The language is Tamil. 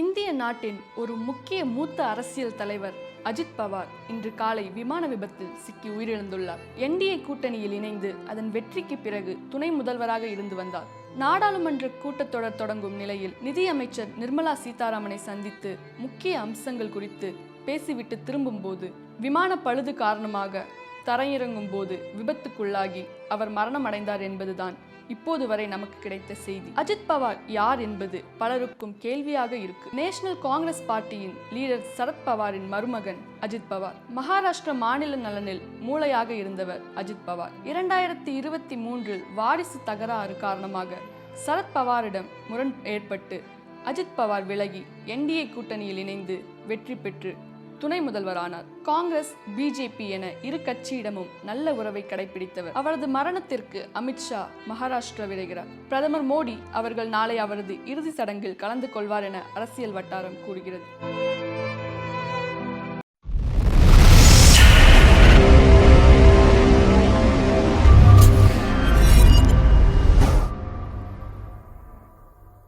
இந்திய நாட்டின் ஒரு முக்கிய மூத்த அரசியல் தலைவர் அஜித் பவார் இன்று காலை விமான விபத்தில் சிக்கி உயிரிழந்துள்ளார். என்டிஏ கூட்டணியில் இணைந்து அதன் வெற்றிக்கு பிறகு துணை முதல்வராக இருந்து வந்தார். நாடாளுமன்ற கூட்டத்தொடர் தொடங்கும் நிலையில் நிதியமைச்சர் நிர்மலா சீதாராமனை சந்தித்து முக்கிய அம்சங்கள் குறித்து பேசிவிட்டு திரும்பும்போது விமான பழுது காரணமாக தரையிறங்கும் போது விபத்துக்குள்ளாகி அவர் மரணமடைந்தார் என்பதுதான் இப்போது வரை நமக்கு கிடைத்த செய்தி. அஜித் பவார் யார் என்பது பலருக்கும் கேள்வியாக இருக்கு. நேஷனல் காங்கிரஸ் பார்ட்டியின் லீடர் சரத் பவாரின் மருமகன் அஜித் பவார். மகாராஷ்டிர மாநில நலனில் மூளையாக இருந்தவர் அஜித் பவார். இரண்டாயிரத்தி இருபத்தி மூன்றில் வாரிசு தகராறு காரணமாக சரத் பவாரிடம் முரண் ஏற்பட்டு அஜித் பவார் விலகி என்டிஏ கூட்டணியில் இணைந்து வெற்றி பெற்று துணை முதல்வரானார். காங்கிரஸ் பிஜேபி என இரு கட்சியிடமும் நல்ல உறவை கடைபிடித்தவர். அவரது மரணத்திற்கு அமித்ஷா மகாராஷ்டிரா விரைகிறார். பிரதமர் மோடி அவர்கள் நாளை அவரது இறுதி சடங்கில் கலந்து கொள்வார் என அரசியல் வட்டாரம் கூறுகிறது.